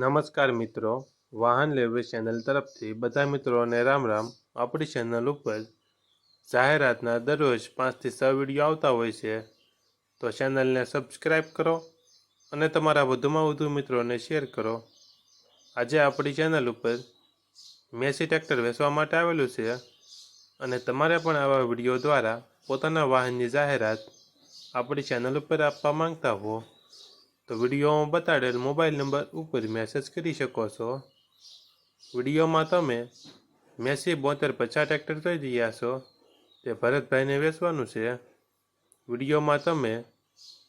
નમસ્કાર મિત્રો. વાહન લેવે ચેનલ તરફથી બધા મિત્રોને રામ રામ. આપણી ચેનલ ઉપર જાહેરાતના દરરોજ પાંચથી છ વીડિયો આવતા હોય છે. તો ચેનલને સબસ્ક્રાઈબ કરો અને તમારા વધુમાં વધુ મિત્રોને શેર કરો. આજે આપણી ચેનલ ઉપર મેસી ટ્રેક્ટર વેચવા માટે આવેલું છે અને તમારે પણ આવા વીડિયો દ્વારા પોતાના વાહનની જાહેરાત આપણી ચેનલ ઉપર આપવા માંગતા હો. તો વિડીયોમાં બતાડેલ મોબાઈલ નંબર ઉપર મેસેજ કરી શકો છો. વિડીયોમાં તમે મેસી બોતેર પચાસ ટ્રેક્ટર થઈ રહ્યા છો. તે ભરતભાઈને વેચવાનું છે. વિડીયોમાં તમે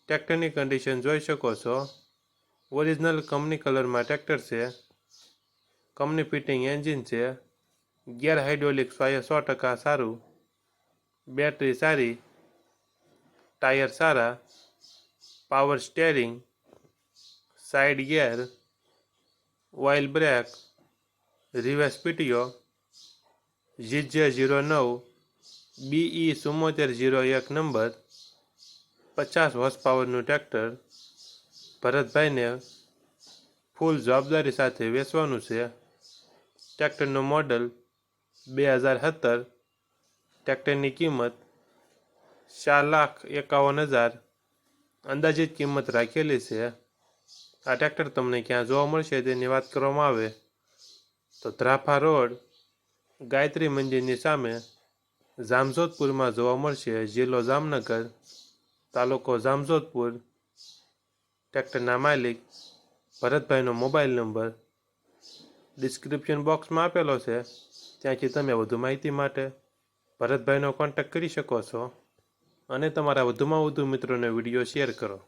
ટ્રેક્ટરની કન્ડિશન જોઈ શકો છો. ઓરિજિનલ કંપની કલરમાં ટ્રેક્ટર છે. કંપની ફિટિંગ એન્જિન છે. ગિયર હાઇડ્રોલિક સ્વાય સો ટકા સારું. બેટરી સારી. ટાયર સારા. Power steering side gear oil brake reverse PTO GJ zero નવ બીઈ ચુમ્મોતેર જીરો એક નંબર, પચાસ હોર્સ પાવરનું ટ્રેક્ટર ભરતભાઈને ફૂલ જવાબદારી સાથે વેચવાનું છે. ટ્રેક્ટરનું મોડલ બે હજાર સત્તર ટ્રેક્ટરની કિંમત ચાર લાખ એકાવન હજાર, અંદાજિત કિંમત રાખેલી છે. આ ટ્રેક્ટર તમને ક્યાં જોવા મળશે તેની વાત કરવામાં આવે. તો ધ્રાફા રોડ, ગાયત્રી મંદિરની સામે જામજોધપુરમાં જોવા મળશે જિલ્લો જામનગર, તાલુકો જામજોધપુર. ટ્રેક્ટરના માલિક ભરતભાઈનો મોબાઈલ નંબર ડિસ્ક્રિપ્શન બોક્સમાં આપેલો છે. ત્યાંથી તમે વધુ માહિતી માટે ભરતભાઈનો કોન્ટેક્ટ કરી શકો છો અને તમારા વધુમાં વધુ મિત્રોને વીડિયો શેર કરો.